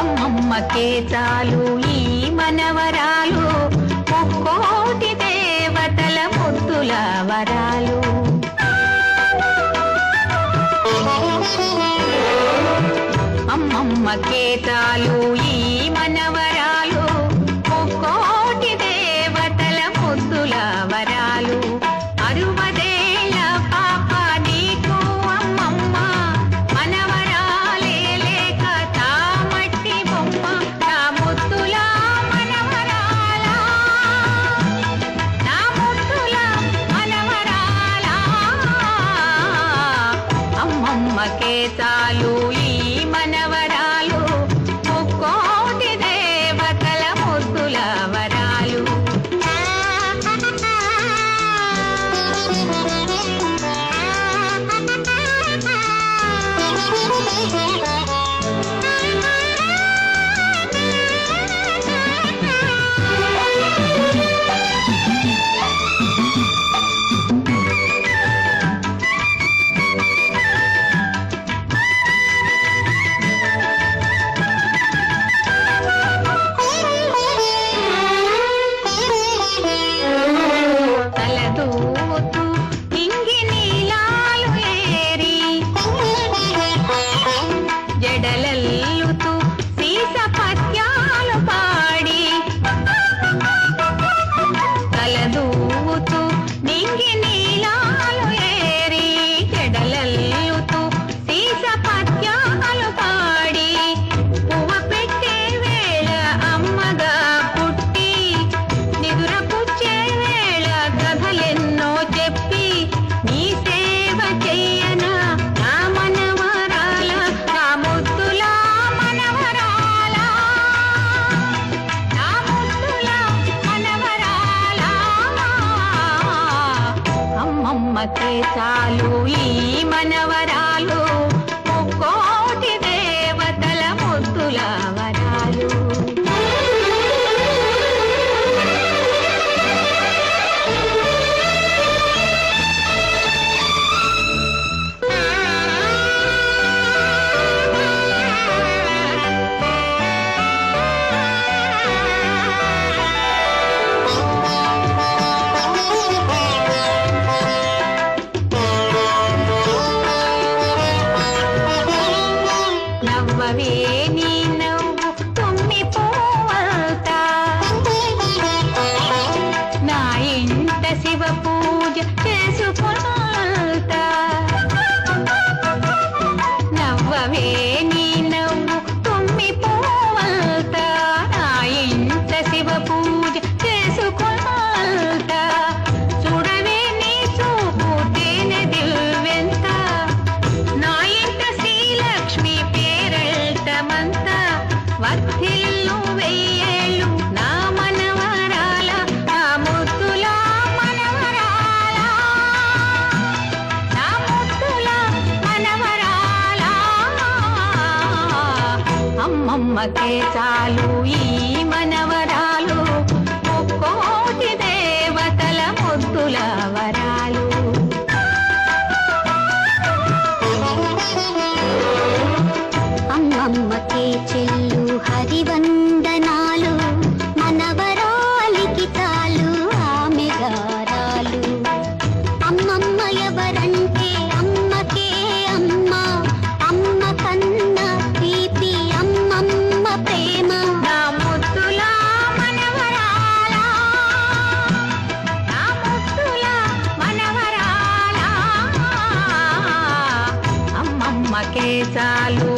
అమ్మమ్మకే చాలు ఈ మనవరాలు ముక్కోటి దేవతల ముద్దుల వరాలు. అమ్మమ్మకే చాలు ఈ పైసాలు ఈ మనవరాలు. నవ్వవే నీ అమ్మమ్మకే చాలు ఈ మనవరా. చాలు